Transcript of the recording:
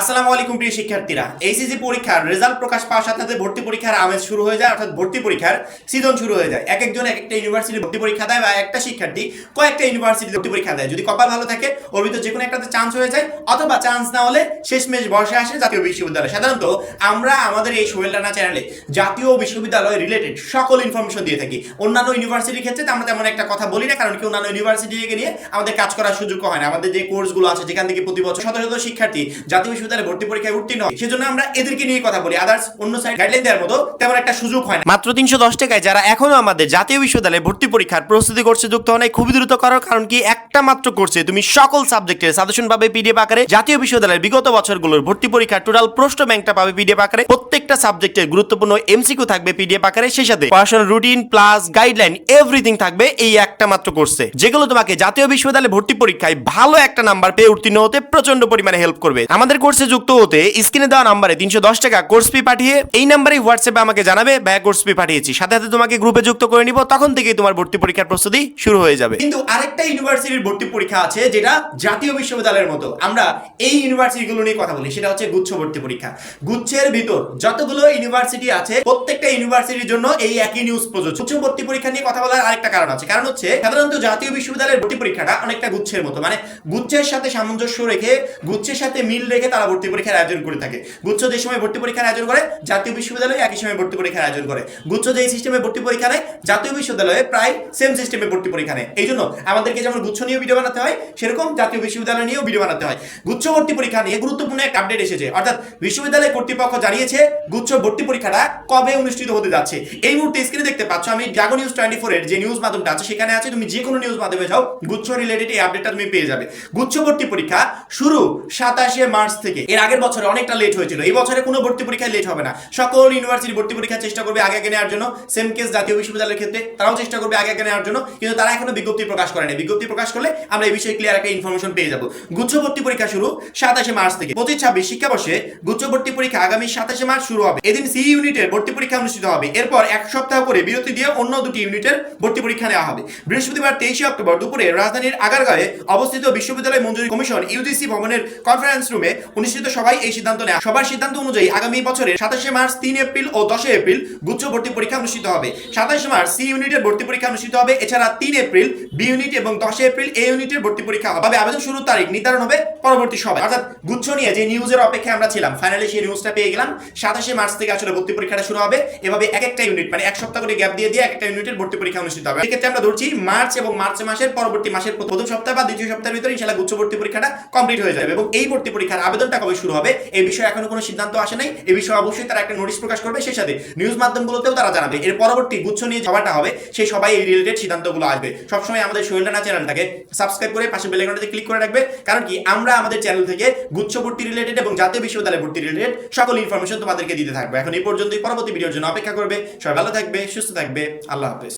আসসালামু আলাইকুম, প্রিয় শিক্ষার্থীরা। এইচএসসি পরীক্ষার রেজাল্ট প্রকাশ পাওয়ার সাথে সাথে ভর্তি পরীক্ষার আমেজ শুরু হয়ে যায়, অর্থাৎ ভর্তি পরীক্ষার সিজন শুরু হয়ে যায়। এক একজন এক একটা ইউনিভার্সিটি ভর্তি পরীক্ষা দেয় বা একটা শিক্ষার্থী কয়েকটা ইউনিভার্সিটি ভর্তি পরীক্ষা দেয়। যদি কপাল ভালো থাকে ওর ভিতর যে কোনো একটাতে চান্স হয়ে যায়, অথবা চান্স না হলে শেষমেশ বর্ষে আসে জাতীয় বিশ্ববিদ্যালয়। সাধারণত আমরা আমাদের এই সোহেল রানা চ্যানেলে জাতীয় বিশ্ববিদ্যালয় রিলেটেড সকল ইনফরমেশন দিয়ে থাকি। অন্যান্য ইউনিভার্সিটির ক্ষেত্রে আমরা তেমন একটা কথা বলি না, কারণ কি অন্যান্য ইউনিভার্সিটিকে নিয়ে আমাদের কাজ করার সুযোগ হয় না। আমাদের যে কোর্সগুলো আছে, যেখান থেকে প্রতি বছর শত শত শিক্ষার্থী জাতীয় বিশ্ববিদ্যালয়ে ভর্তি পরীক্ষায় উত্তীর্ণ হয়। সেজন্য আমরা এদেরকে নিয়ে কথা বলি। আদার্স অন্য সাইড গাইডলাইন দেওয়ার মতো তেমন একটা সুযোগ হয় না। মাত্র তিনশো দশ টাকায় যারা এখনও আমাদের জাতীয় বিশ্ববিদ্যালয়ে ভর্তি পরীক্ষার প্রস্তুতি করছে যুক্ত হয় খুবই দ্রুত করার কারণ কি একটা মাত্র কোর্সে তুমি সকল সাবজেক্টের সাজেশন পাবে পিডিএফ আকারে। জাতীয় বিশ্ববিদ্যালয়ের বিগত বছরগুলোর ভর্তি পরীক্ষার টোটাল প্রশ্ন ব্যাংকটা পাবে পিডিএফ আকারে। প্রত্যেকটা সাবজেক্টের গুরুত্বপূর্ণ এমসিকিউ থাকবে পিডিএফ আকারে। সেই সাথে পড়াশোনার রুটিন প্লাস গাইডলাইন এভরিথিং থাকবে এই একটা মাত্র কোর্সে। যেগুলো তোমাকে জাতীয় বিশ্ববিদ্যালয়ে ভর্তি পরীক্ষায় ভালো একটা নাম্বার পেয়ে উত্তীর্ণ হতে প্রচণ্ড পরিমাণে হেল্প করবে। আমাদের কোর্সে যুক্ত হতে স্ক্রিনে দেওয়া নাম্বারে তিনশো দশ টাকা কোর্স ফি পাঠিয়ে এই নাম্বারে হোয়াটসঅ্যাপে আমাকে জানাবে, ব্যয় কোর্স ফি পাঠিয়েছি। সাথে সাথে তোমাকে গ্রুপে যুক্ত করে নিব, তখন থেকেই তোমার ভর্তি পরীক্ষার প্রস্তুতি শুরু হয়ে যাবে। কিন্তু আরেকটা ইউনিভার্সিটির ভর্তি পরীক্ষা আছে, যেটা জাতীয় বিশ্ববিদ্যালয়ের মতো। আমরা এই ইউনিভার্সিটিগুলো নিয়ে কথা বলি, সেটা হচ্ছে গুচ্ছ ভর্তি পরীক্ষা। গুচ্ছের ভিতর যতগুলো ইউনিভার্সিটি আছে, প্রত্যেকটা ইউনিভার্সিটির জন্য এই একই নিউজ প্রযোজ্য। গুচ্ছ ভর্তি পরীক্ষা নিয়ে কথা বলার আরেকটা কারণ আছে। কারণ হচ্ছে, সাধারণত জাতীয় বিশ্ববিদ্যালয়ের ভর্তি পরীক্ষাটা অনেকটা গুচ্ছের মতো। মানে গুচ্ছের সাথে সামঞ্জস্য রেখে, গুচ্ছের সাথে মিল রেখে তারা ভর্তি পরীক্ষার আয়োজন করে থাকে। গুচ্ছ যে সময় ভর্তি পরীক্ষার আয়োজন করে, জাতীয় বিশ্ববিদ্যালয় একই সময় ভর্তি পরীক্ষার আয়োজন করে। গুচ্ছ যে সিস্টেমে ভর্তি পরীক্ষা নেয়, জাতীয় বিশ্ববিদ্যালয়ে প্রায় সেম সিস্টেমে ভর্তি পরীক্ষা নেয়। এই জন্য আমাদেরকে যেমন গুচ্ছ নিয়েও ভিডিও বানাতে হয়, সেরকম জাতীয় বিশ্ববিদ্যালয় নিয়েও ভিডিও বানাতে হয়। গুচ্ছ ভর্তি পরীক্ষা নিয়ে গুরুত্বপূর্ণ একটা আপডেট এসেছে। অর্থাৎ বিশ্ববিদ্যালয় কর্তৃপক্ষ জানিয়েছে, গুচ্ছ ভর্তি পরীক্ষাটা কবে অনুষ্ঠিত হতে যাচ্ছে। এই মুহূর্তে স্ক্রিনে দেখতে পাচ্ছ আমি জাগো নিউজ টোয়েন্টি ফোর এর যে নিউজ মাধ্যমটা আছে, সেখানে আছে। তুমি যে কোনো নিউজ মাধ্যমে যাও, গুচ্ছ রিলেটেড এই আপডেটটা তুমি পেয়ে যাবে। গুচ্ছ ভর্তি পরীক্ষা শুরু সাতাশে মার্চ থেকে এর আগের বছরে অনেকটা লেট হয়েছিল। এই বছরে কোনো ভর্তি পরীক্ষায় লেট হবে না। সকল ইউনিভার্সিটি ভর্তি পরীক্ষার চেষ্টা করবে আগে আগে নেওয়ার জন্য। সেম কেস জাতীয় বিশ্ববিদ্যালয়ের ক্ষেত্রে তারাও চেষ্টা করবে আগে আগে নেওয়ার জন্য। কিন্তু তারা এখনও বিজ্ঞপ্তি প্রকাশ করেনি বিজ্ঞপ্তি প্রকাশ করলে আমরা এই বিষয়ে ক্লিয়ার একটা ইনফরমেশন পেয়ে যাব। গুচ্ছ ভর্তি পরীক্ষা শুরু সাতাশে মার্চ থেকে। পঁচিশ ছাব্বিশ শিক্ষাবর্ষে গুচ্ছ ভর্তি পরীক্ষা আগামী সাতাশে মার্চ শুরু হবে। এদিন সি ইউনিটের ভর্তি পরীক্ষা অনুষ্ঠিত হবে। এরপর এক সপ্তাহ করে বিরতি দিয়ে অন্য দুটি ইউনিটের ভর্তি পরীক্ষা নেওয়া হবে। বৃহস্পতিবার তেইশে অক্টোবর দুপুরে রাজধানীর আগারগাঁয়ে অবস্থিত বিশ্ববিদ্যালয় মঞ্জুরি কমিশন ইউজিসি ভবনের কনফারেন্স রুমে অনুষ্ঠিত সভায় এই সিদ্ধান্ত নেয়। সবার সিদ্ধান্ত অনুযায়ী আগামী বছরের সাতাশে মার্চ, তিন এপ্রিল ও দশে এপ্রিল গুচ্ছ ভর্তি পরীক্ষা অনুষ্ঠিত হবে। সাতাশে মার্চ, সি ইউনিটের ভর্তি পরীক্ষা অনুষ্ঠিত হবে। এছাড়া তিন এপ্রিল, বি ইউনিট এবং দশে এপ্রিল এ ইউনিটের ভর্তি পরীক্ষা হবে। আবেদন শুরুর তারিখ নির্ধারণ হবে পরবর্তী সভায়। অর্থাৎ গুচ্ছ নিয়ে যে নিউজের অপেক্ষায় আমরা ছিলাম ফাইনালি সেই নিউজটা পেয়ে গেলাম। সাতাশে মার্চ থেকে আসলে ভর্তি পরীক্ষাটা শুরু হবে। এভাবে এক একটা ইউনিট মানে এক সপ্তাহ করে গ্যাপ দিয়ে দিয়ে একটা ইউনিটের ভর্তি পরীক্ষা অনুষ্ঠিত হবে। এক্ষেত্রে আমরা ধরছি মার্চ এবং মার্চ মাসের পরবর্তী মাসের প্রথম সপ্তাহ বা দ্বিতীয় সপ্তাহের ভিতরে ইনশাআল্লাহ গুচ্ছ ভর্তি পরীক্ষাটা কমপ্লিট হয়ে যাবে এবং এই ভর্তি পরীক্ষার আবেদনটা কবে শুরু হবে? এই বিষয়ে এখনও কোনো সিদ্ধান্ত আসে নাই। এই বিষয়ে অবশ্যই তারা একটা নোটিশ প্রকাশ করবে। সেই সাথে নিউজ মাধ্যমগুলোতেও তারা জানাবে। এর পরবর্তী গুচ্ছ নিয়ে সভাটা হবে, সেই সবাই এই রিলেটেড সিদ্ধান্তগুলো আসবে। সবসময় আমাদের সোহেল রানা চ্যানেলটাকে সাবস্ক্রাইব করে পাশে বেল আইকনটাতে ক্লিক করে রাখবে। কারণ কি? আমরা আমাদের চ্যানেল থেকে গুচ্ছ ভর্তি রিলেটেড এবং জাতীয় বিশ্ববিদ্যালয় ভর্তি রিলেটেড সকল ইনফরমেশন তোমাদেরকে দিতে থাকবে। এখন এই পর্যন্তই। পরবর্তী ভিডিওর জন্য অপেক্ষা করবে। সবাই ভালো থাকবে, সুস্থ থাকবে। আল্লাহ হাফেজ।